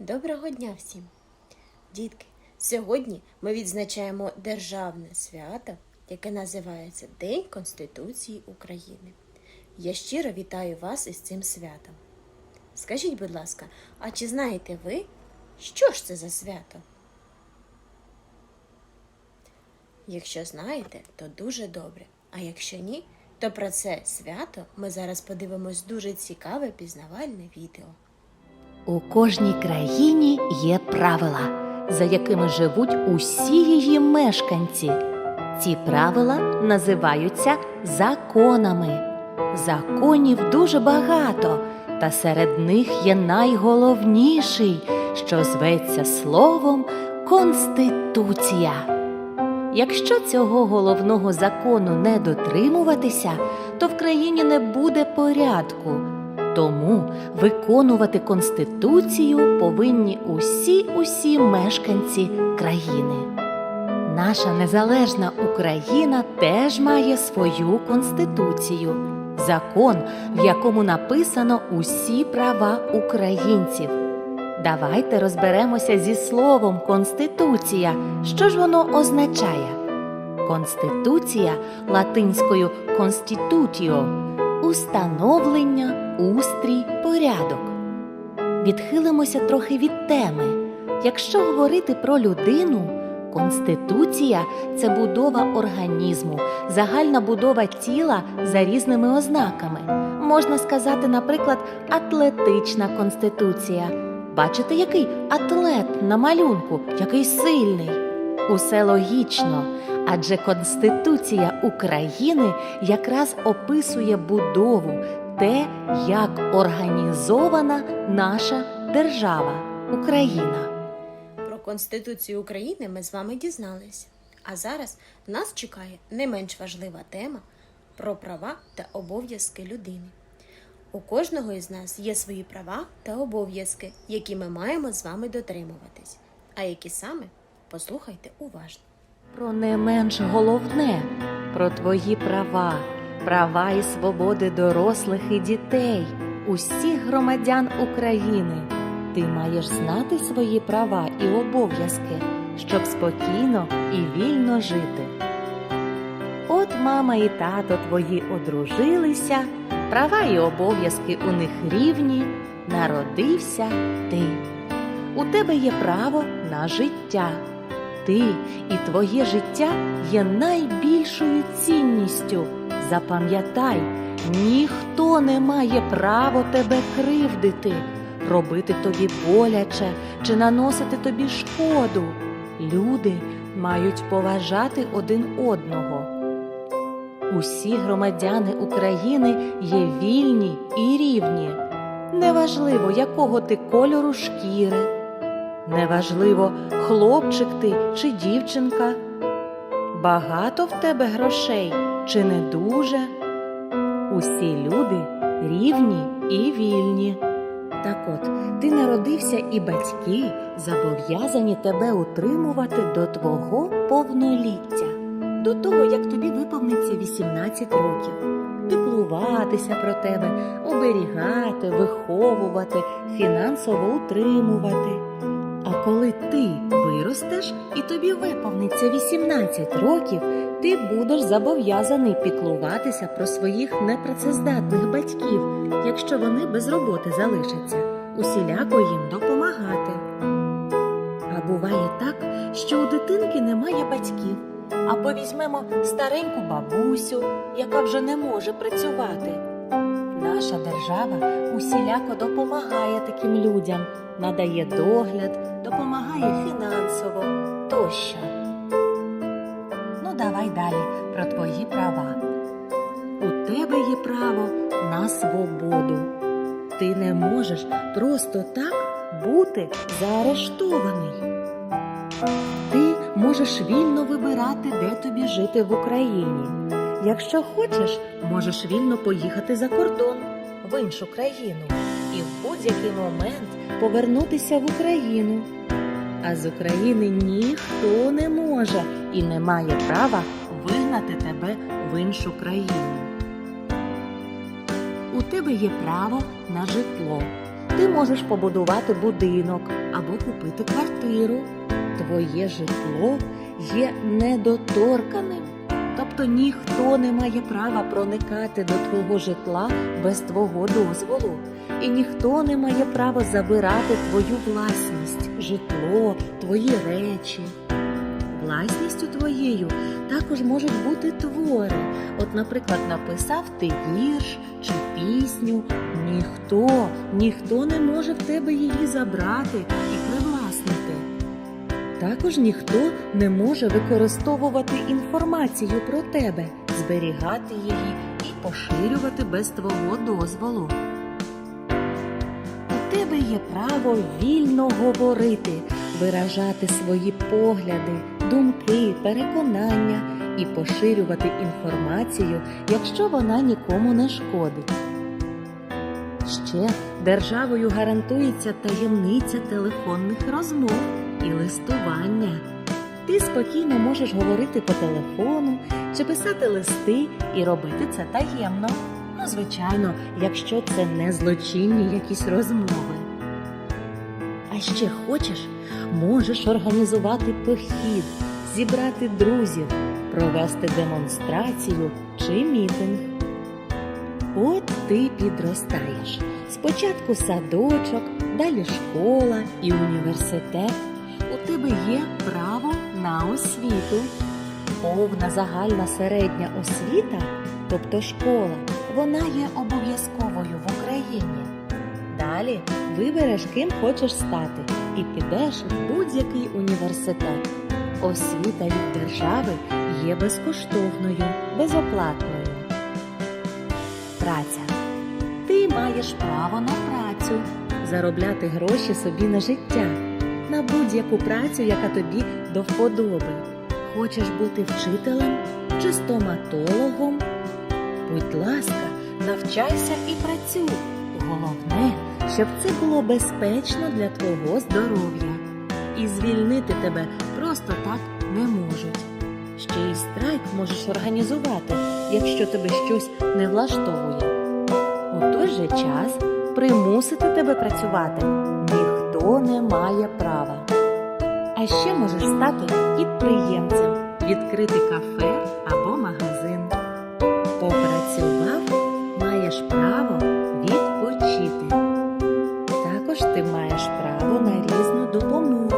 Доброго дня всім! Дітки, сьогодні ми відзначаємо державне свято, яке називається День Конституції України. Я щиро вітаю вас із цим святом. Скажіть, будь ласка, а чи знаєте ви, що ж це за свято? Якщо знаєте, то дуже добре. А якщо ні, то про це свято ми зараз подивимось дуже цікаве пізнавальне відео. У кожній країні є правила, за якими живуть усі її мешканці. Ці правила називаються законами. Законів дуже багато, та серед них є найголовніший, що зветься словом Конституція. Якщо цього головного закону не дотримуватися, то в країні не буде порядку. Тому виконувати Конституцію повинні усі усі мешканці країни. Наша незалежна Україна теж має свою конституцію, закон, в якому написано усі права українців. Давайте розберемося зі словом Конституція. Що ж воно означає? Конституція латинською constitutio установлення, устрій, порядок. Відхилимося трохи від теми. Якщо говорити про людину, конституція це будова організму, загальна будова тіла за різними ознаками. Можна сказати, наприклад, атлетична конституція. Бачите, який атлет на малюнку, який сильний. Усе логічно, адже Конституція України якраз описує будову, те, як організована наша держава Україна. Про Конституцію України ми з вами дізнались. А зараз нас чекає не менш важлива тема про права та обов'язки людини. У кожного із нас є свої права та обов'язки, які ми маємо з вами дотримуватись. А які саме послухайте уважно. Про не менш головне про твої права, права і свободи дорослих і дітей, усіх громадян України. Ти маєш знати свої права і обов'язки, щоб спокійно і вільно жити. От мама і тато твої одружилися, права і обов'язки у них рівні, народився ти. У тебе є право на життя. Ти і твоє життя є найбільшою цінністю. Запам'ятай, ніхто не має права тебе кривдити, робити тобі боляче чи наносити тобі шкоду. Люди мають поважати один одного. Усі громадяни України є вільні і рівні. Неважливо, якого ти кольору шкіри. Неважливо, хлопчик ти чи дівчинка. Багато в тебе грошей чи не дуже. Усі люди рівні і вільні. Так от, ти народився і батьки зобов'язані тебе утримувати до твого повноліття, до того, як тобі виповниться 18 років, піклуватися про тебе, оберігати, виховувати, фінансово утримувати. А коли ти виростеш і тобі виповниться 18 років, ти будеш зобов'язаний піклуватися про своїх непрацездатних батьків, якщо вони без роботи залишаться, усіляко їм допомагати. А буває так, що у дитинки немає батьків, або візьмемо стареньку бабусю, яка вже не може працювати. Наша держава усіляко допомагає таким людям, надає догляд, допомагає фінансово тощо. Ну, давай далі про твої права. У тебе є право на свободу. Ти не можеш просто так бути заарештований. Ти можеш вільно вибирати, де тобі жити в Україні. Якщо хочеш, можеш вільно поїхати за кордон в іншу країну і в будь-який момент повернутися в Україну. А з України ніхто не може і не має права вигнати тебе в іншу країну. У тебе є право на житло. Ти можеш побудувати будинок або купити квартиру. Твоє житло є недоторканим. Тобто ніхто не має права проникати до твого житла без твого дозволу. І ніхто не має права забирати твою власність, житло, твої речі. Власністю твоєю також можуть бути твори. От, наприклад, написав ти вірш чи пісню. Ніхто, ніхто не може в тебе її забрати і привласнити. Також ніхто не може використовувати інформацію про тебе, зберігати її і поширювати без твого дозволу. У тебе є право вільно говорити, виражати свої погляди, думки, переконання і поширювати інформацію, якщо вона нікому не шкодить. Ще державою гарантується таємниця телефонних розмов і листування. Ти спокійно можеш говорити по телефону чи писати листи і робити це таємно. Ну, звичайно, якщо це не злочинні якісь розмови. А ще хочеш, можеш організувати похід, зібрати друзів, провести демонстрацію чи мітинг. От ти підростаєш. Спочатку садочок, далі школа і університет. Тебе є право на освіту. Повна загальна середня освіта, тобто школа, вона є обов'язковою в Україні. Далі вибереш, ким хочеш стати, і підеш в будь-який університет. Освіта від держави є безкоштовною, безоплатною. Праця. Ти маєш право на працю, заробляти гроші собі на життя, на будь-яку працю, яка тобі до вподоби. Хочеш бути вчителем чи стоматологом? Будь ласка, навчайся і працюй. Головне, щоб це було безпечно для твого здоров'я. І звільнити тебе просто так не можуть. Ще й страйк можеш організувати, якщо тебе щось не влаштовує. У той же час примусити тебе працювати ніхто не має права. А ще можеш стати підприємцем, відкрити кафе або магазин. Попрацював, маєш право відпочити. Також ти маєш право на різну допомогу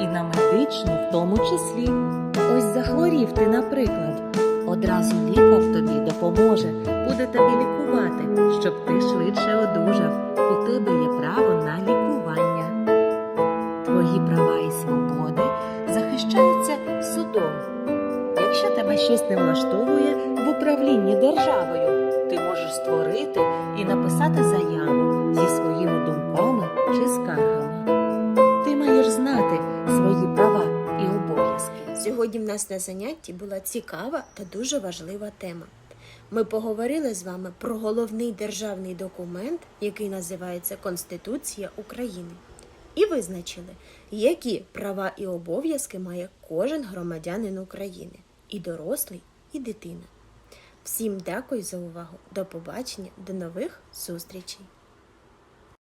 і на медичну в тому числі. Ось захворів ти, наприклад. Одразу лікар тобі допоможе, буде тебе лікувати, щоб ти швидше одужав. У тебе є право на лікування. Твої права і свободи захищаються судом. Якщо тебе щось не влаштовує в управлінні державою, ти можеш створити і написати заяву зі своїми думками чи скаргами. Ти маєш знати свої права і обов'язки. Сьогодні в нас на занятті була цікава та дуже важлива тема. Ми поговорили з вами про головний державний документ, який називається Конституція України, і визначили, які права і обов'язки має кожен громадянин України, і дорослий, і дитина. Всім дякую за увагу. До побачення, до нових зустрічей!